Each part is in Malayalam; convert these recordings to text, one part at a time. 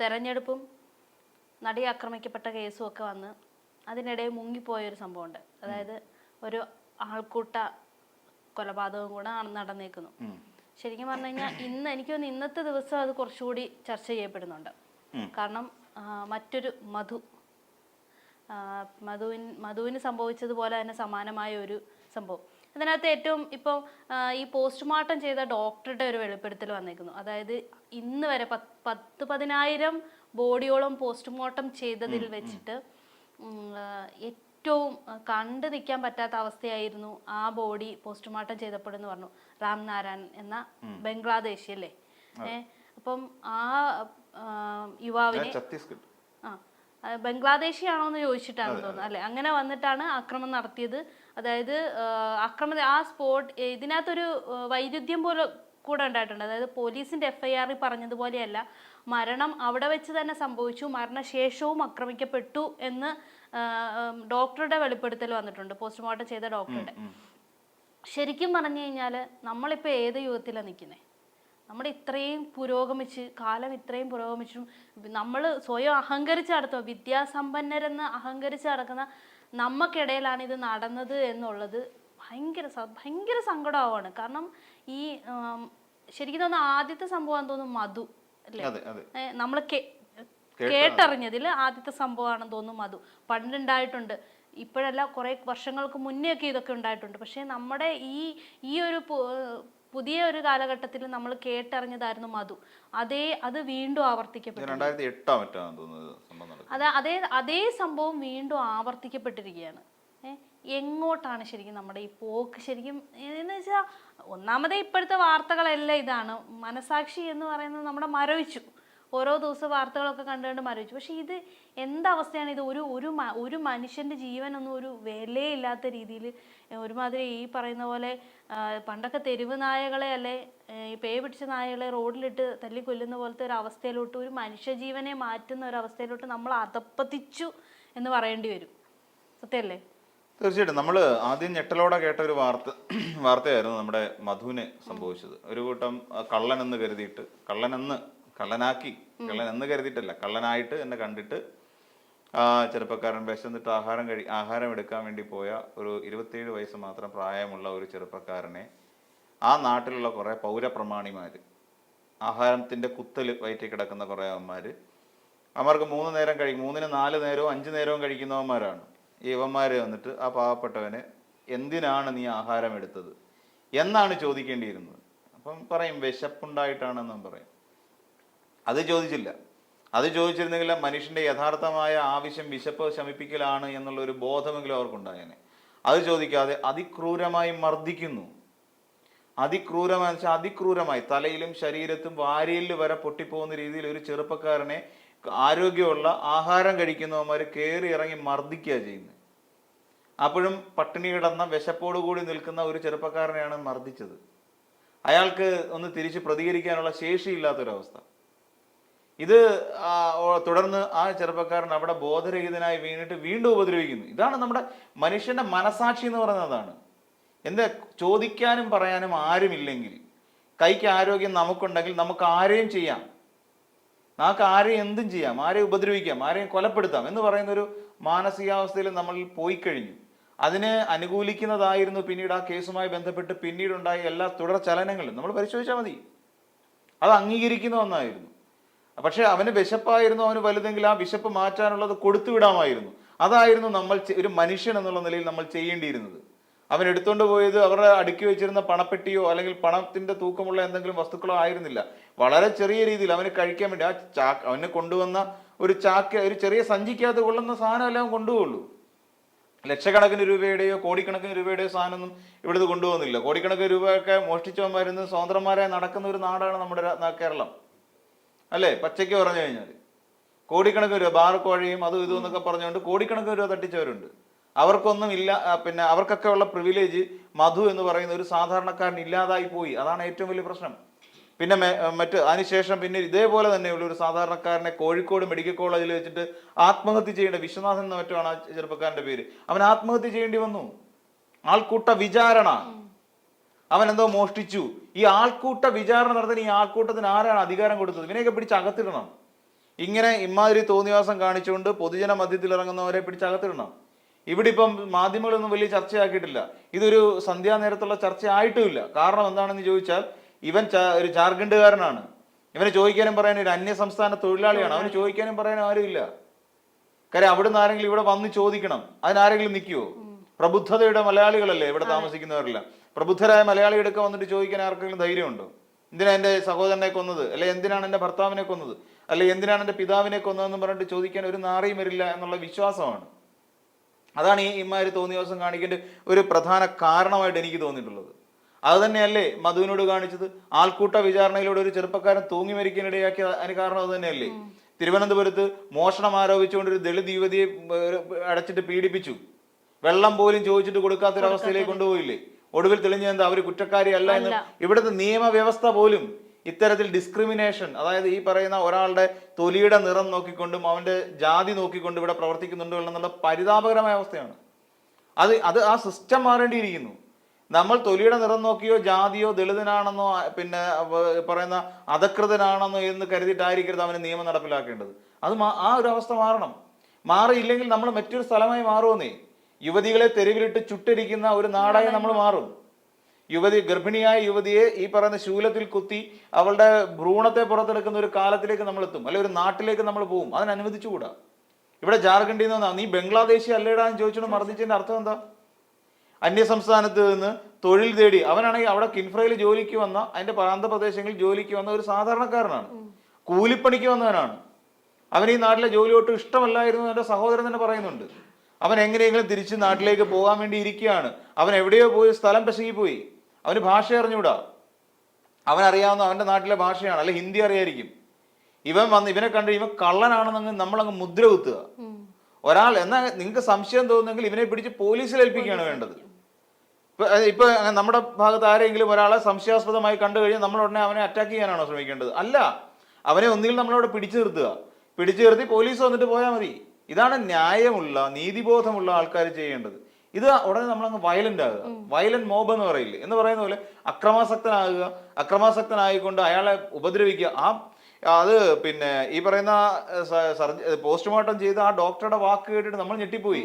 തെരഞ്ഞെടുപ്പും നടി ആക്രമിക്കപ്പെട്ട കേസും ഒക്കെ വന്ന് അതിനിടെ മുങ്ങിപ്പോയൊരു സംഭവമുണ്ട്. അതായത് ഒരു ആൾക്കൂട്ട കൊലപാതകവും കൂടെ നട- നടന്നേക്കുന്നു. ശരിക്കും പറഞ്ഞു കഴിഞ്ഞാൽ ഇന്ന് എനിക്ക് തോന്നുന്നു ഇന്നത്തെ ദിവസം അത് കുറച്ചുകൂടി ചർച്ച ചെയ്യപ്പെടുന്നുണ്ട്. കാരണം മറ്റൊരു മധു മധുവിൻ മധുവിന് സംഭവിച്ചതുപോലെ തന്നെ സമാനമായ ഒരു സംഭവം. ഇതിനകത്ത് ഏറ്റവും ഇപ്പോൾ ഈ പോസ്റ്റ്മോർട്ടം ചെയ്ത ഡോക്ടറുടെ ഒരു വെളിപ്പെടുത്തൽ വന്നേക്കുന്നു. അതായത് ഇന്ന് വരെ പത്ത് പത്ത് പതിനായിരം ബോഡിയോളം പോസ്റ്റ്മോർട്ടം ചെയ്തതിൽ വെച്ചിട്ട് ഏറ്റവും കണ്ടു നിൽക്കാൻ പറ്റാത്ത അവസ്ഥയായിരുന്നു ആ ബോഡി പോസ്റ്റ്മോർട്ടം ചെയ്തപ്പോഴെന്ന് പറഞ്ഞു. റാം നാരായൺ എന്ന ബംഗ്ലാദേശി അല്ലേ ഏഹ് അപ്പം ആ, യുവാവിനെ ആ ആ, ബംഗ്ലാദേശിയാണോ എന്ന് ചോദിച്ചിട്ടാണ് തോന്നുന്നത്. അല്ലെ? അങ്ങനെ വന്നിട്ടാണ് ആക്രമണം നടത്തിയത്. അതായത് ആക്രമണ ആ സ്പോട്ട് ഇതിനകത്തൊരു വൈരുദ്ധ്യം പോലെ കൂടെ ഉണ്ടായിട്ടുണ്ട്. അതായത് പോലീസിന്റെ എഫ്ഐആറിൽ പറഞ്ഞതുപോലെയല്ല മരണം അവിടെ വെച്ച് തന്നെ സംഭവിച്ചു മരണശേഷവും ആക്രമിക്കപ്പെട്ടു എന്ന് ഡോക്ടറുടെ വെളിപ്പെടുത്തൽ വന്നിട്ടുണ്ട് പോസ്റ്റ്മോർട്ടം ചെയ്ത ഡോക്ടറുടെ. ശരിക്കും പറഞ്ഞു കഴിഞ്ഞാൽ നമ്മളിപ്പോൾ ഏത് യുഗത്തിലാണ് നിൽക്കുന്നത് നമ്മുടെ ഇത്രയും പുരോഗമിച്ച് കാലം ഇത്രയും പുരോഗമിച്ചും നമ്മൾ സ്വയം അഹങ്കരിച്ച് നടത്തുക വിദ്യാസമ്പന്നരെന്ന് അഹങ്കരിച്ച് നടക്കുന്ന നമുക്കിടയിലാണ് ഇത് നടന്നത് എന്നുള്ളത് ഭയങ്കര ഭയങ്കര സങ്കടമാവാണ്. കാരണം ഈ ശരിക്കും തോന്നുന്ന ആദ്യത്തെ സംഭവം തോന്നുന്നു മധു അല്ലേ? നമ്മൾ കേട്ടറിഞ്ഞതിൽ ആദ്യത്തെ സംഭവമാണെന്ന് തോന്നുന്നു മധു. പണ്ടുണ്ടായിട്ടുണ്ട്. ഇപ്പോഴല്ല കുറെ വർഷങ്ങൾക്ക് മുന്നേ ഒക്കെ ഇതൊക്കെ ഉണ്ടായിട്ടുണ്ട്. പക്ഷേ നമ്മുടെ ഈ ഈ ഒരു പുതിയ ഒരു കാലഘട്ടത്തിൽ നമ്മൾ കേട്ടറിഞ്ഞതായിരുന്നു മധു. അതേ അത് വീണ്ടും ആവർത്തിക്കപ്പെട്ടു അതേ അതേ സംഭവം വീണ്ടും ആവർത്തിക്കപ്പെട്ടിരിക്കുകയാണ്. എങ്ങോട്ടാണ് ശരിക്കും നമ്മുടെ ഈ പോക്ക് ശരിക്കും എന്ന് വെച്ചാൽ ഒന്നാമതേ ഇപ്പോഴത്തെ വാർത്തകളെല്ലാം ഇതാണ്. മനസാക്ഷി എന്ന് പറയുന്നത് നമ്മുടെ മരവിച്ചു. ഓരോ ദിവസം വാർത്തകളൊക്കെ കണ്ടുകൊണ്ട് മരവിച്ചു. പക്ഷെ ഇത് എന്തവസ്ഥയാണ്? ഇത് ഒരു ഒരു ഒരു മനുഷ്യന്റെ ജീവനൊന്നും ഒരു വിലയില്ലാത്ത രീതിയിൽ ഒരുമാതിരി ഈ പറയുന്ന പോലെ പണ്ടൊക്കെ തെരുവ് നായകളെ അല്ലെ പേ പിടിച്ച നായകളെ റോഡിലിട്ട് തല്ലി കൊല്ലുന്ന പോലത്തെ ഒരു അവസ്ഥയിലോട്ട് ഒരു മനുഷ്യജീവനെ മാറ്റുന്ന ഒരു അവസ്ഥയിലോട്ട് നമ്മൾ അതപ്പത്തിച്ചു എന്ന് പറയേണ്ടി വരും. സത്യമല്ലേ? തീർച്ചയായിട്ടും. നമ്മൾ ആദ്യം ഞെട്ടലോടെ കേട്ട ഒരു വാർത്ത വാർത്തയായിരുന്നു നമ്മുടെ മധുവിന് സംഭവിച്ചത്. ഒരു കൂട്ടം കള്ളനെന്ന് കരുതിയിട്ട് കള്ളനെന്ന് കള്ളനാക്കി. കള്ളൻ എന്ന് കരുതിയിട്ടല്ല. കള്ളനായിട്ട് എന്നെ കണ്ടിട്ട് ആ ചെറുപ്പക്കാരൻ വിശന്നിട്ട് ആഹാരം കഴി ആഹാരം എടുക്കാൻ വേണ്ടി പോയ ഒരു ഇരുപത്തിയേഴ് വയസ്സ് മാത്രം പ്രായമുള്ള ഒരു ചെറുപ്പക്കാരനെ ആ നാട്ടിലുള്ള കുറേ പൗരപ്രമാണിമാർ ആഹാരത്തിന്റെ കുത്തൽ വയറ്റി കിടക്കുന്ന കുറേ അവന്മാർ അവന്മാർക്ക് മൂന്ന് നേരം കഴി മൂന്നിന് നാല് നേരവും അഞ്ച് നേരവും കഴിക്കുന്നവന്മാരാണ് ഈ ഇവന്മാർ വന്നിട്ട് ആ പാവപ്പെട്ടവന് എന്തിനാണ് നീ ആഹാരം എടുത്തത്? എന്നാണ് ചോദിക്കേണ്ടിയിരുന്നത്. അപ്പം പറയും വിശപ്പുണ്ടായിട്ടാണെന്നും പറയും. അത് ചോദിച്ചില്ല. അത് ചോദിച്ചിരുന്നെങ്കിൽ മനുഷ്യന്റെ യഥാർത്ഥമായ ആവശ്യം വിശപ്പ് ശമിപ്പിക്കലാണ് എന്നുള്ള ഒരു ബോധമെങ്കിലും അവർക്കുണ്ടായേനെ. അത് ചോദിക്കാതെ അതിക്രൂരമായി മർദ്ദിക്കുന്നു. അതിക്രൂരമായി വെച്ചാൽ അതിക്രൂരമായി. തലയിലും ശരീരത്തും വാരിയലിൽ വരെ പൊട്ടിപ്പോകുന്ന രീതിയിൽ ഒരു ചെറുപ്പക്കാരനെ ആരോഗ്യമുള്ള ആഹാരം കഴിക്കുന്നവന്മാർ കയറി ഇറങ്ങി മർദ്ദിക്കുക ചെയ്യുന്നത് അപ്പോഴും പട്ടിണി കിടന്ന വിശപ്പോടുകൂടി നിൽക്കുന്ന ഒരു ചെറുപ്പക്കാരനെയാണ് മർദ്ദിച്ചത്. അയാൾക്ക് ഒന്ന് തിരിച്ച് പ്രതികരിക്കാനുള്ള ശേഷിയില്ലാത്തൊരവസ്ഥ. ഇത് തുടർന്ന് ആ ചെറുപ്പക്കാരൻ അവിടെ ബോധരഹിതനായി വീണിട്ട് വീണ്ടും ഉപദ്രവിക്കുന്നു. ഇതാണ് നമ്മുടെ മനുഷ്യന്റെ മനസാക്ഷി എന്ന് പറയുന്നതാണ് എന്താ ചോദിക്കാനും പറയാനും ആരുമില്ലെങ്കിൽ കൈക്ക് ആരോഗ്യം നമുക്കുണ്ടെങ്കിൽ നമുക്ക് ആരെയും ചെയ്യാം. നമുക്ക് ആരെയും എന്തും ചെയ്യാം. ആരെയും ഉപദ്രവിക്കാം ആരെയും കൊലപ്പെടുത്താം എന്ന് പറയുന്ന ഒരു മാനസികാവസ്ഥയിൽ നമ്മൾ പോയി കഴിഞ്ഞു. അതിനെ അനുകൂലിക്കുന്നതായിരുന്നു പിന്നീട് ആ കേസുമായി ബന്ധപ്പെട്ട് പിന്നീടുണ്ടായ എല്ലാ തുടർ ചലനങ്ങളും. നമ്മൾ പരിശോധിച്ചാൽ മതി. അത് അംഗീകരിക്കുന്ന ഒന്നായിരുന്നു. പക്ഷെ അവന് വിശപ്പായിരുന്നു അവന് വലുതെങ്കിൽ ആ വിശപ്പ് മാറ്റാനുള്ളത് കൊടുത്തുവിടാമായിരുന്നു. അതായിരുന്നു നമ്മൾ ഒരു മനുഷ്യൻ എന്നുള്ള നിലയിൽ നമ്മൾ ചെയ്യേണ്ടിയിരുന്നത്. അവൻ എടുത്തുകൊണ്ട് പോയത് അവരുടെ അടുക്കി വെച്ചിരുന്ന പണപ്പെട്ടിയോ അല്ലെങ്കിൽ പണത്തിന്റെ തൂക്കമുള്ള എന്തെങ്കിലും വസ്തുക്കളോ ആയിരുന്നില്ല. വളരെ ചെറിയ രീതിയിൽ അവന് കഴിക്കാൻ വേണ്ടി ആ ചാക്ക് അവനെ കൊണ്ടുവന്ന ഒരു ചാക്ക് ഒരു ചെറിയ സഞ്ചിക്കകത്ത് കൊള്ളുന്ന സാധനം എല്ലാം കൊണ്ടുപോകുള്ളൂ ലക്ഷക്കണക്കിന് രൂപയുടെയോ കോടിക്കണക്കിന് രൂപയുടെയോ സാധനമൊന്നും ഇവിടുന്ന് കൊണ്ടുപോകുന്നില്ല. കോടിക്കണക്കിന് രൂപയൊക്കെ മോഷ്ടിച്ചവന്മാരുന്ന് സ്വതന്ത്രന്മാരായി നടക്കുന്ന ഒരു നാടാണ് നമ്മുടെ കേരളം. അല്ലേ? പച്ചയ്ക്ക് പറഞ്ഞു കഴിഞ്ഞാൽ കോടിക്കണക്കിന് രൂപ ബാർ കോഴയും അതും ഇതും എന്നൊക്കെ പറഞ്ഞുകൊണ്ട് കോടിക്കണക്കിന് രൂപ തട്ടിച്ചവരുണ്ട്. അവർക്കൊന്നും ഇല്ല പിന്നെ അവർക്കൊക്കെ ഉള്ള പ്രിവിലേജ് മധു എന്ന് പറയുന്ന ഒരു സാധാരണക്കാരൻ ഇല്ലാതായി പോയി. അതാണ് ഏറ്റവും വലിയ പ്രശ്നം. പിന്നെ മറ്റ് അതിനുശേഷം പിന്നെ ഇതേപോലെ തന്നെയുള്ള ഒരു സാധാരണക്കാരനെ കോഴിക്കോട് മെഡിക്കൽ കോളേജിൽ വെച്ചിട്ട് ആത്മഹത്യ ചെയ്യേണ്ട വിശ്വനാഥൻ എന്ന മറ്റുമാണ് ചെറുപ്പക്കാരന്റെ പേര്. അവൻ ആത്മഹത്യ ചെയ്യേണ്ടി വന്നു. ആൾക്കൂട്ട വിചാരണ. അവൻ എന്തോ മോഷ്ടിച്ചു. ഈ ആൾക്കൂട്ട വിചാരണ നടത്താൻ ഈ ആൾക്കൂട്ടത്തിന് ആരാണ് അധികാരം കൊടുത്തത്? ഇവനെയൊക്കെ പിടിച്ച് അകത്തിടണം. ഇങ്ങനെ ഇമാതിരി തോന്നിവാസം കാണിച്ചുകൊണ്ട് പൊതുജന മധ്യത്തിൽ ഇറങ്ങുന്നവരെ പിടിച്ചകത്തിടണം ഇവിടെ ഇപ്പം മാധ്യമങ്ങളൊന്നും വലിയ ചർച്ചയാക്കിയിട്ടില്ല. ഇതൊരു സന്ധ്യാനേരത്തുള്ള ചർച്ച ആയിട്ടുമില്ല കാരണം എന്താണെന്ന് ചോദിച്ചാൽ ഇവൻ ഒരു ജാർഖണ്ഡുകാരനാണ്. ഇവനെ ചോദിക്കാനും പറയാനും ഒരു അന്യ സംസ്ഥാന തൊഴിലാളിയാണ്. അവന് ചോദിക്കാനും പറയാനും ആരുമില്ല. കാര്യം അവിടുന്ന് ആരെങ്കിലും ഇവിടെ വന്ന് ചോദിക്കണം. അതിനാരെങ്കിലും നിൽക്കുവോ? പ്രബുദ്ധതയുടെ മലയാളികളല്ലേ ഇവിടെ താമസിക്കുന്നവരല്ല. പ്രബുദ്ധരായ മലയാളികളൊക്കെ വന്നിട്ട് ചോദിക്കാൻ ആർക്കെങ്കിലും ധൈര്യമുണ്ടോ? എന്തിനാ എന്റെ സഹോദരനെ കൊന്നത്? അല്ലെ എന്തിനാണ് എന്റെ ഭർത്താവിനെ കൊന്നത്? അല്ലെ എന്തിനാണ് എന്റെ പിതാവിനെ കൊന്നതെന്ന് പറഞ്ഞിട്ട് ചോദിക്കാൻ ഒരു നാറിയും വരില്ല എന്നുള്ള വിശ്വാസമാണ്. അതാണ് ഈ ഇമാര് തോന്നിയ ദിവസം കാണിക്കേണ്ട ഒരു പ്രധാന കാരണമായിട്ട് എനിക്ക് തോന്നിയിട്ടുള്ളത്. അത് തന്നെയല്ലേ മധുവിനോട് കാണിച്ചത്? ആൾക്കൂട്ട വിചാരണയിലൂടെ ഒരു ചെറുപ്പക്കാരൻ തൂങ്ങി മരിക്കാനിടയാക്കിയ അതിന് കാരണം അത് തന്നെയല്ലേ? തിരുവനന്തപുരത്ത് മോഷണം ആരോപിച്ചുകൊണ്ട് ഒരു ദളിത് യുവതിയെ അടച്ചിട്ട് പീഡിപ്പിച്ചു. വെള്ളം പോലും ചോദിച്ചിട്ട് കൊടുക്കാത്തൊരവസ്ഥയിലേക്ക് കൊണ്ടുപോയില്ലേ? ഒടുവിൽ തെളിഞ്ഞ എന്താ അവർ കുറ്റക്കാരിയല്ല എന്ന് ഇവിടുത്തെ നിയമവ്യവസ്ഥ പോലും ഇത്തരത്തിൽ ഡിസ്ക്രിമിനേഷൻ അതായത് ഈ പറയുന്ന ഒരാളുടെ തൊലിയുടെ നിറം നോക്കിക്കൊണ്ടും അവന്റെ ജാതി നോക്കിക്കൊണ്ടും ഇവിടെ പ്രവർത്തിക്കുന്നുണ്ട് എന്നുള്ള പരിതാപകരമായ അവസ്ഥയാണ്. അത് അത് ആ സിസ്റ്റം മാറേണ്ടിയിരിക്കുന്നു. നമ്മൾ തൊലിയുടെ നിറം നോക്കിയോ ജാതിയോ ദളിതനാണെന്നോ പിന്നെ പറയുന്ന അധകൃതനാണെന്നോ എന്ന് കരുതിയിട്ടായിരിക്കരുത് അവന് നിയമം നടപ്പിലാക്കേണ്ടത്. അത് ആ ഒരു അവസ്ഥ മാറണം. മാറിയില്ലെങ്കിൽ നമ്മൾ മറ്റൊരു സ്ഥലമായി മാറുമെന്നേ. യുവതികളെ തെരുവിലിട്ട് ചുട്ടരിക്കുന്ന ഒരു നാടായി നമ്മൾ മാറും. യുവതി ഗർഭിണിയായ യുവതിയെ ഈ പറയുന്ന ശൂലത്തിൽ കുത്തി അവളുടെ ഭ്രൂണത്തെ പുറത്തെടുക്കുന്ന ഒരു കാലത്തിലേക്ക് നമ്മൾ എത്തും. അല്ലെ ഒരു നാട്ടിലേക്ക് നമ്മൾ പോകും അതിന് അനുവദിച്ചുകൂടാ ഇവിടെ ജാർഖണ്ഡിൽ നിന്ന് നീ ബംഗ്ലാദേശി അല്ലേടാ എന്ന് ചോദിച്ചോണ്ട് മർദ്ദിച്ചതിന്റെ അർത്ഥം എന്താ? അന്യ സംസ്ഥാനത്ത് നിന്ന് തൊഴിൽ തേടി അവനാണെങ്കിൽ അവിടെ കിൻഫ്രയിൽ ജോലിക്ക് വന്ന അതിന്റെ പ്രാന്തപ്രദേശങ്ങളിൽ ജോലിക്ക് വന്ന ഒരു സാധാരണക്കാരനാണ്. കൂലിപ്പണിക്ക് വന്നവനാണ്. അവൻ ഈ നാട്ടിലെ ജോലി ഒട്ടും ഇഷ്ടമല്ലായിരുന്നു എന്ന് എന്റെ സഹോദരൻ തന്നെ പറയുന്നുണ്ട്. അവൻ എങ്ങനെയെങ്കിലും തിരിച്ച് നാട്ടിലേക്ക് പോകാൻ വേണ്ടി ഇരിക്കുകയാണ്. അവൻ എവിടെയോ പോയി സ്ഥലം പെശകി പോയി അവന് ഭാഷ അറിഞ്ഞൂടാ അവൻ അറിയാവുന്ന അവന്റെ നാട്ടിലെ ഭാഷയാണ്. അല്ലെ ഹിന്ദി അറിയായിരിക്കും. ഇവൻ വന്ന് ഇവനെ കണ്ട് ഇവൻ കള്ളനാണെന്നങ്ങ് നമ്മളങ്ങ് മുദ്ര കുത്തുക. ഒരാൾ എന്നാ നിങ്ങൾക്ക് സംശയം തോന്നുന്നെങ്കിൽ ഇവനെ പിടിച്ച് പോലീസിൽ ഏൽപ്പിക്കുകയാണ് വേണ്ടത്. ഇപ്പൊ നമ്മുടെ ഭാഗത്ത് ആരെങ്കിലും ഒരാളെ സംശയാസ്പദമായി കണ്ടു കഴിഞ്ഞാൽ നമ്മൾ ഉടനെ അവനെ അറ്റാക്ക് ചെയ്യാനാണോ ശ്രമിക്കേണ്ടത്? അല്ല. അവനെ ഒന്നുകിൽ നമ്മളവിടെ പിടിച്ചു നിർത്തുക. പിടിച്ചു നിർത്തി പോലീസ് വന്നിട്ട് പോയാൽ മതി. ഇതാണ് ന്യായമുള്ള നീതിബോധമുള്ള ആൾക്കാർ ചെയ്യേണ്ടത്. ഇത് ഉടനെ നമ്മളങ്ങ് വയലന്റ് ആകുക. വയലന്റ് മോബ് എന്ന് പറയില്ലേ? എന്ന് പറയുന്ന പോലെ അക്രമാസക്തനാകുക അക്രമാസക്തനായിക്കൊണ്ട് അയാളെ ഉപദ്രവിക്കുക. ആ അത് പിന്നെ ഈ പറയുന്ന പോസ്റ്റ്മോർട്ടം ചെയ്ത ആ ഡോക്ടറുടെ വാക്ക് കേട്ടിട്ട് നമ്മൾ ഞെട്ടിപ്പോയി.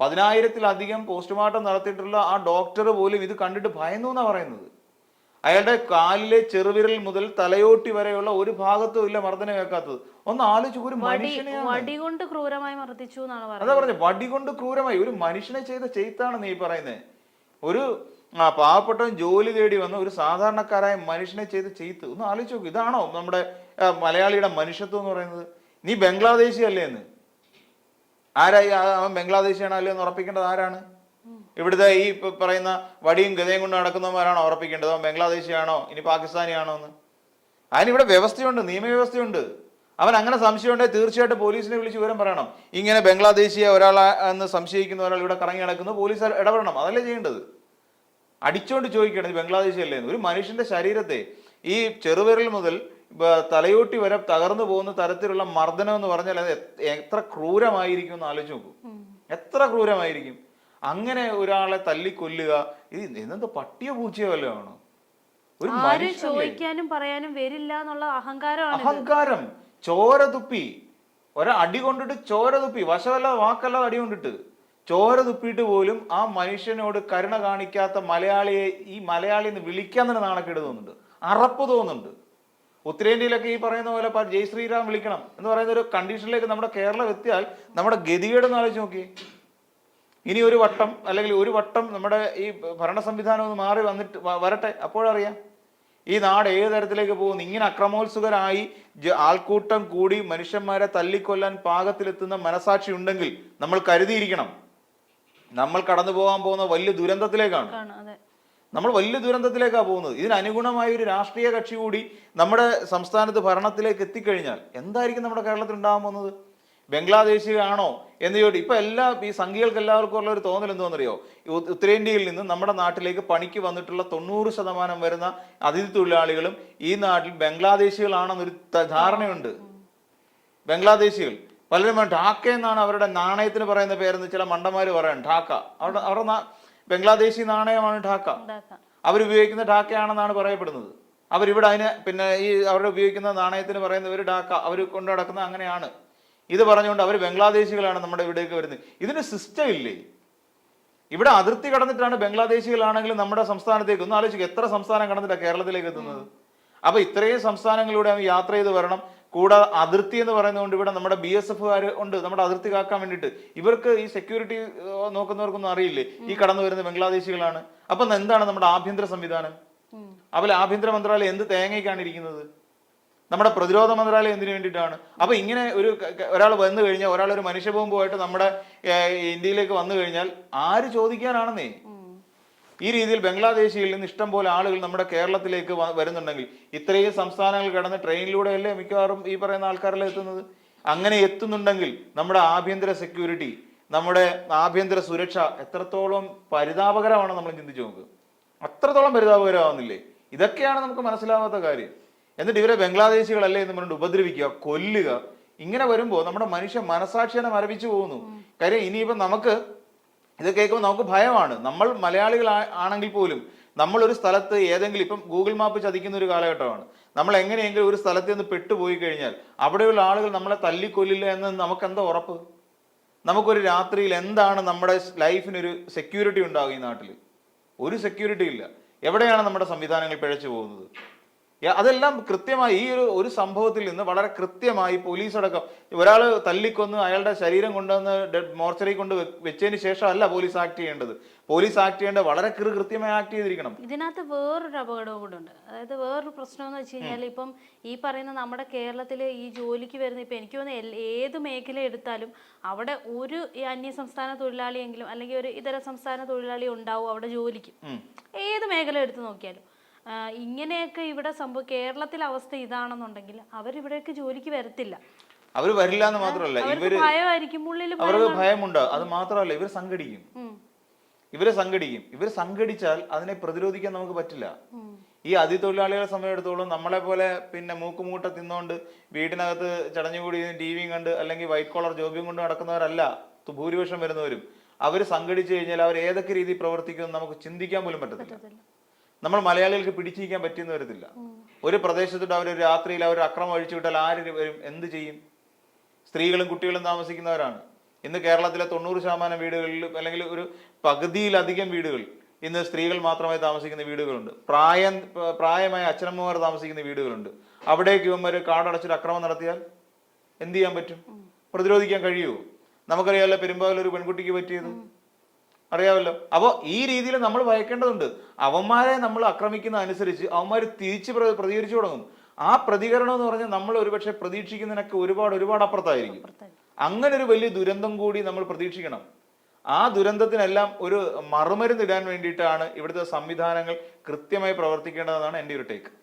പതിനായിരത്തിലധികം പോസ്റ്റ്മോർട്ടം നടത്തിയിട്ടുള്ള ആ ഡോക്ടർ പോലും ഇത് കണ്ടിട്ട് ഭയന്നു എന്നാ പറയുന്നത്. അയാളുടെ കാലിലെ ചെറുവിരൽ മുതൽ തലയോട്ടി വരെയുള്ള ഒരു ഭാഗത്തും ഇല്ല മർദ്ദനം കേൾക്കാത്തത്. ഒന്ന് ആലോചിച്ചു ഒരു മനുഷ്യനെ വടി കൊണ്ട് ക്രൂരമായി മർദ്ദിച്ചു എന്നാണ് അതാ പറഞ്ഞത് പറഞ്ഞ വടി കൊണ്ട് ക്രൂരമായി. ഒരു മനുഷ്യനെ ചെയ്ത ചെയ്ത്താണ് നീ പറയുന്നത് ഒരു ആ പാവപ്പെട്ടവൻ ജോലി തേടി വന്ന ഒരു സാധാരണക്കാരായ മനുഷ്യനെ ചെയ്ത് ചെയ്ത്ത്. ഒന്ന് ആലോചിച്ച് നോക്കും. ഇതാണോ നമ്മുടെ മലയാളിയുടെ മനുഷ്യത്വം എന്ന് പറയുന്നത്? നീ ബംഗ്ലാദേശി അല്ലേ എന്ന് ആരായി അവൻ ബംഗ്ലാദേശിയാണോ അല്ലേ എന്ന് ഉറപ്പിക്കേണ്ടത് ആരാണ്? ഇവിടുത്തെ ഈ പറയുന്ന വടിയും ഗതയും കൊണ്ട് നടക്കുന്നവരാണോ ഉറപ്പിക്കേണ്ടത്? അവൻ ബംഗ്ലാദേശിയാണോ? ഇനി പാകിസ്ഥാനിയാണോ എന്ന്? അതിനിവിടെ വ്യവസ്ഥയുണ്ട് നിയമവ്യവസ്ഥയുണ്ട്. അവൻ അങ്ങനെ സംശയമുണ്ടെങ്കിൽ തീർച്ചയായിട്ടും പോലീസിനെ വിളിച്ച് വിവരം പറയണം. ഇങ്ങനെ ബംഗ്ലാദേശിയെ ഒരാളെ എന്ന് സംശയിക്കുന്ന ഒരാൾ ഇവിടെ കറങ്ങി നടക്കുന്നു പോലീസ് ഇടപെടണം. അതല്ലേ ചെയ്യേണ്ടത്? അടിച്ചുകൊണ്ട് ചോദിക്കണം ഇത് ബംഗ്ലാദേശി അല്ലേ ഒരു മനുഷ്യന്റെ ശരീരത്തെ ഈ ചെറുവിരൽ മുതൽ തലയോട്ടി വരെ തകർന്നു പോകുന്ന തരത്തിലുള്ള മർദ്ദനം എന്ന് പറഞ്ഞാൽ അത് എത്ര ക്രൂരമായിരിക്കും എന്ന് ആലോചിച്ച് നോക്കൂ. എത്ര ക്രൂരമായിരിക്കും? അങ്ങനെ ഒരാളെ തല്ലിക്കൊല്ലുക ഇത് എന്നത് പട്ടിയോ പൂച്ചയോ വല്ലതും ആണോ? ഒരു ആരും ചോദിക്കാനും പറയാനും വരില്ല എന്നുള്ള അഹങ്കാരമാണ് അഹങ്കാരം. ചോര തുപ്പി. ഒരടി അടി കൊണ്ടിട്ട് ചോര തുപ്പി. വശമല്ലാതെ വാക്കല്ലാതെ അടി കൊണ്ടിട്ട്. ചോര തുപ്പിയിട്ട് പോലും ആ മനുഷ്യനോട് കരുണ കാണിക്കാത്ത മലയാളിയെ ഈ മലയാളി എന്ന് വിളിക്കാൻ തന്നെ നാണക്കേട് തോന്നുന്നുണ്ട്. അറപ്പ് തോന്നുന്നുണ്ട്. ഉത്തരേന്ത്യയിലൊക്കെ ഈ പറയുന്ന പോലെ ജയ് ശ്രീറാം വിളിക്കണം എന്ന് പറയുന്ന ഒരു കണ്ടീഷനിലേക്ക് നമ്മുടെ കേരളം എത്തിയാൽ നമ്മുടെ ഗതികേട് ഒന്ന് ആലോചിച്ച് നോക്കി ഇനി ഒരു വട്ടം അല്ലെങ്കിൽ ഒരു വട്ടം നമ്മുടെ ഈ ഭരണ സംവിധാനം ഒന്ന് മാറി വന്നിട്ട് വരട്ടെ. അപ്പോഴറിയാം. ഈ നാട് ഏത് തരത്തിലേക്ക് പോകുന്നു? ഇങ്ങനെ അക്രമോത്സുകരായി ആൾക്കൂട്ടം കൂടി മനുഷ്യന്മാരെ തല്ലിക്കൊല്ലാൻ പാകത്തിലെത്തുന്ന മനസാക്ഷി ഉണ്ടെങ്കിൽ നമ്മൾ കരുതിയിരിക്കണം. നമ്മൾ കടന്നു പോകാൻ പോകുന്ന വലിയ ദുരന്തത്തിലേക്കാണ്. നമ്മൾ വലിയ ദുരന്തത്തിലേക്കാണ് പോകുന്നത്. ഇതിനനുഗുണമായ ഒരു രാഷ്ട്രീയ കക്ഷി കൂടി നമ്മുടെ സംസ്ഥാനത്ത് ഭരണത്തിലേക്ക് എത്തിക്കഴിഞ്ഞാൽ എന്തായിരിക്കും നമ്മുടെ കേരളത്തിൽ ഉണ്ടാകാൻ പോകുന്നത്? ബംഗ്ലാദേശിയാണോ എന്ന് ചോദിച്ചു ഇപ്പൊ എല്ലാ ഈ സംഘികൾക്ക് എല്ലാവർക്കും ഉള്ള ഒരു തോന്നൽ എന്തോന്നറിയോ ഉത്തരേന്ത്യയിൽ നിന്ന് നമ്മുടെ നാട്ടിലേക്ക് പണിക്ക് വന്നിട്ടുള്ള തൊണ്ണൂറ് ശതമാനം വരുന്ന അതിഥി തൊഴിലാളികളും ഈ നാട്ടിൽ ബംഗ്ലാദേശികളാണെന്നൊരു ധാരണയുണ്ട്. ബംഗ്ലാദേശികൾ. പലരും ഢാക്ക എന്നാണ് അവരുടെ നാണയത്തിന് പറയുന്ന പേരെന്ന് ചില മണ്ടന്മാര് പറയാൻ ഢാക്ക അവരുടെ അവരുടെ ബംഗ്ലാദേശി നാണയമാണ് ഢാക്ക അവരുപയോഗിക്കുന്ന ഢാക്കയാണെന്നാണ് പറയപ്പെടുന്നത്. അവരിവിടെ അതിന് പിന്നെ ഈ അവരുടെ ഉപയോഗിക്കുന്ന നാണയത്തിന് പറയുന്നവർ ഡാക്ക അവർ കൊണ്ടു നടക്കുന്ന അങ്ങനെയാണ്. ഇത് പറഞ്ഞുകൊണ്ട് അവർ ബംഗ്ലാദേശികളാണ് നമ്മുടെ ഇവിടേക്ക് വരുന്നത്. ഇതിന് സിസ്റ്റം ഇല്ലേ? ഇവിടെ അതിർത്തി കടന്നിട്ടാണ് ബംഗ്ലാദേശികളാണെങ്കിലും നമ്മുടെ സംസ്ഥാനത്തേക്ക് ഒന്ന് ആലോചിക്കുക എത്ര സംസ്ഥാനം കടന്നിട്ടാണ് കേരളത്തിലേക്ക് എത്തുന്നത്? അപ്പൊ ഇത്രയും സംസ്ഥാനങ്ങളിലൂടെ അവൻ യാത്ര ചെയ്ത് വരണം. കൂടാതെ അതിർത്തി എന്ന് പറയുന്നതുകൊണ്ട് ഇവിടെ നമ്മുടെ ബി എസ് എഫുകാർ ഉണ്ട് നമ്മുടെ അതിർത്തി കാക്കാൻ വേണ്ടിയിട്ട്. ഇവർക്ക് ഈ സെക്യൂരിറ്റി നോക്കുന്നവർക്കൊന്നും അറിയില്ലേ? ഈ കടന്നു വരുന്ന ബംഗ്ലാദേശികളാണ്. അപ്പൊ എന്താണ് നമ്മുടെ ആഭ്യന്തര സംവിധാനം? അപ്പോൾ ആഭ്യന്തര മന്ത്രാലയം എന്ത് തേങ്ങയ്ക്കാണ് ഇരിക്കുന്നത്? നമ്മുടെ പ്രതിരോധ മന്ത്രാലയം എന്തിനു വേണ്ടിയിട്ടാണ്? അപ്പൊ ഇങ്ങനെ ഒരു ഒരാൾ വന്നു കഴിഞ്ഞാൽ ഒരാൾ ഒരു മനുഷ്യബോംബുമായിട്ട് നമ്മുടെ ഇന്ത്യയിലേക്ക് വന്നു കഴിഞ്ഞാൽ ആര് ചോദിക്കാനാണെന്നേ? ഈ രീതിയിൽ ബംഗ്ലാദേശിയിൽ നിന്ന് ഇഷ്ടം പോലെ ആളുകൾ നമ്മുടെ കേരളത്തിലേക്ക് വരുന്നുണ്ടെങ്കിൽ ഇത്രയും സംസ്ഥാനങ്ങൾ കടന്ന് ട്രെയിനിലൂടെയല്ലേ മിക്കവാറും ഈ പറയുന്ന ആൾക്കാരെല്ലാം എത്തുന്നത്? അങ്ങനെ എത്തുന്നുണ്ടെങ്കിൽ നമ്മുടെ ആഭ്യന്തര സെക്യൂരിറ്റി നമ്മുടെ ആഭ്യന്തര സുരക്ഷ എത്രത്തോളം പരിതാപകരമാണ് നമ്മൾ ചിന്തിച്ചു നോക്ക്. അത്രത്തോളം പരിതാപകരമാവുന്നില്ലേ? ഇതൊക്കെയാണ് നമുക്ക് മനസ്സിലാവാത്ത കാര്യം. എന്നിട്ട് ഇവരെ ബംഗ്ലാദേശികളല്ലേ എന്ന് പറഞ്ഞിട്ട് ഉപദ്രവിക്കുക കൊല്ലുക. ഇങ്ങനെ വരുമ്പോൾ നമ്മുടെ മനുഷ്യ മനസാക്ഷിയെ മരവിച്ചു പോകുന്നു. കാര്യം ഇനിയിപ്പം നമുക്ക് ഇത് കേൾക്കുമ്പോൾ നമുക്ക് ഭയമാണ്. നമ്മൾ മലയാളികൾ ആണെങ്കിൽ പോലും നമ്മൾ ഒരു സ്ഥലത്ത് ഏതെങ്കിലും ഇപ്പം ഗൂഗിൾ മാപ്പ് ചതിക്കുന്ന ഒരു കാലഘട്ടമാണ്. നമ്മൾ എങ്ങനെയെങ്കിലും ഒരു സ്ഥലത്ത് നിന്ന് പെട്ടുപോയി കഴിഞ്ഞാൽ അവിടെയുള്ള ആളുകൾ നമ്മളെ തല്ലിക്കൊല്ലില്ല എന്ന് നമുക്ക് എന്താ ഉറപ്പ്? നമുക്കൊരു രാത്രിയിൽ എന്താണ് നമ്മുടെ ലൈഫിനൊരു സെക്യൂരിറ്റി ഉണ്ടാകും ഈ നാട്ടിൽ ഒരു സെക്യൂരിറ്റി ഇല്ല. എവിടെയാണ് നമ്മുടെ സംവിധാനങ്ങൾ പിഴച്ചു പോകുന്നത്? അതെല്ലാം കൃത്യമായി ഈ ഒരു ഒരു സംഭവത്തിൽ നിന്ന് വളരെ കൃത്യമായി പോലീസ് അടക്കം ഒരാൾ തല്ലിക്കൊന്ന് അയാളുടെ ശരീരം കൊണ്ടുവന്ന് ഡെഡ് മോർച്ചറി കൊണ്ട് വെച്ചതിന് ശേഷം അല്ല പോലീസ് ആക്ട് ചെയ്യേണ്ടത്. പോലീസ് ആക്ട് ചെയ്യേണ്ടത് വളരെ കൃത്യമായി ആക്ട് ചെയ്തിരിക്കണം. ഇതിനകത്ത് വേറൊരു അപകടവും കൂടെ ഉണ്ട്. അതായത് വേറൊരു പ്രശ്നം എന്ന് വെച്ച് കഴിഞ്ഞാൽ ഇപ്പം ഈ പറയുന്ന നമ്മുടെ കേരളത്തിലെ ഈ ജോലിക്ക് വരുന്ന ഇപ്പം എനിക്ക് തോന്നുന്നു ഏത് മേഖല എടുത്താലും അവിടെ ഒരു അന്യ സംസ്ഥാന തൊഴിലാളിയെങ്കിലും അല്ലെങ്കിൽ ഒരു ഇതര സംസ്ഥാന തൊഴിലാളി ഉണ്ടാവും അവിടെ ജോലിക്ക്. ഏത് മേഖല എടുത്ത് നോക്കിയാലും. ഇങ്ങനെയൊക്കെ ഇവിടെ സംഭവം കേരളത്തിലെ അവസ്ഥ ഇതാണെന്നുണ്ടെങ്കിൽ അവരിവിടേക്ക് ജോലിക്ക് വരത്തില്ല. അവർ വരില്ല എന്ന് മാത്രമല്ല ഇവർ അവർക്ക് ഭയമുണ്ട്. അത് മാത്രമല്ല ഇവർ സംഘടിക്കും. ഇവരെ സംഘടിക്കും. ഇവർ സംഘടിച്ചാൽ അതിനെ പ്രതിരോധിക്കാൻ നമുക്ക് പറ്റില്ല. ഈ അതിഥിതൊഴിലാളികളെ സമയത്തോളം നമ്മളെ പോലെ പിന്നെ മൂക്കുമൂട്ട തിന്നുകൊണ്ട് വീടിനകത്ത് ചടഞ്ഞുകൂടി ടി വിയും കണ്ട് അല്ലെങ്കിൽ വൈറ്റ് കോളർ ജോബിയും കൊണ്ട് നടക്കുന്നവരല്ല ഭൂരിപക്ഷം വരുന്നവരും. അവർ സംഘടിച്ചു കഴിഞ്ഞാൽ അവർ ഏതൊക്കെ രീതിയിൽ പ്രവർത്തിക്കുമെന്ന് നമുക്ക് ചിന്തിക്കാൻ പോലും പറ്റത്തില്ല. നമ്മൾ മലയാളികൾക്ക് പിടിച്ചിരിക്കാൻ പറ്റിയെന്ന് വരത്തില്ല. ഒരു പ്രദേശത്തോട്ട് അവർ രാത്രിയിൽ അവർ അക്രമം അഴിച്ചു വിട്ടാൽ ആര് വരും? എന്ത് ചെയ്യും? സ്ത്രീകളും കുട്ടികളും താമസിക്കുന്നവരാണ്. ഇന്ന് കേരളത്തിലെ തൊണ്ണൂറ് ശതമാനം വീടുകളിൽ അല്ലെങ്കിൽ ഒരു പകുതിയിലധികം വീടുകൾ ഇന്ന് സ്ത്രീകൾ മാത്രമായി താമസിക്കുന്ന വീടുകളുണ്ട്. പ്രായം പ്രായമായ അച്ഛനമ്മമാർ താമസിക്കുന്ന വീടുകളുണ്ട്. അവിടേക്ക് ഇവന്മാർ കാടടച്ചൊരു അക്രമം നടത്തിയാൽ എന്ത് ചെയ്യാൻ പറ്റും? പ്രതിരോധിക്കാൻ കഴിയുമോ നമുക്കറിയാമല്ലോ പെരുമ്പാവൂർ ഒരു പെൺകുട്ടിക്ക് പറ്റിയത്. അറിയാമല്ലോ. അപ്പോൾ ഈ രീതിയിൽ നമ്മൾ ഭയക്കേണ്ടതുണ്ട്. അവന്മാരെ നമ്മൾ ആക്രമിക്കുന്ന അനുസരിച്ച് അവന്മാർ തിരിച്ച് പ്ര- പ്രതികരിച്ചു തുടങ്ങും. ആ പ്രതികരണം എന്ന് പറഞ്ഞാൽ നമ്മൾ ഒരുപക്ഷെ പ്രതീക്ഷിക്കുന്നതിനൊക്കെ ഒരുപാട് ഒരുപാട് അപ്പുറത്തായിരിക്കും. അങ്ങനെ ഒരു വലിയ ദുരന്തം കൂടി നമ്മൾ പ്രതീക്ഷിക്കണം. ആ ദുരന്തത്തിനെല്ലാം ഒരു മറുമരുന്നിടാൻ വേണ്ടിയിട്ടാണ് ഇവിടുത്തെ സംവിധാനങ്ങൾ കൃത്യമായി പ്രവർത്തിക്കേണ്ടതെന്നാണ് എന്റെ ഒരു ടേക്ക്.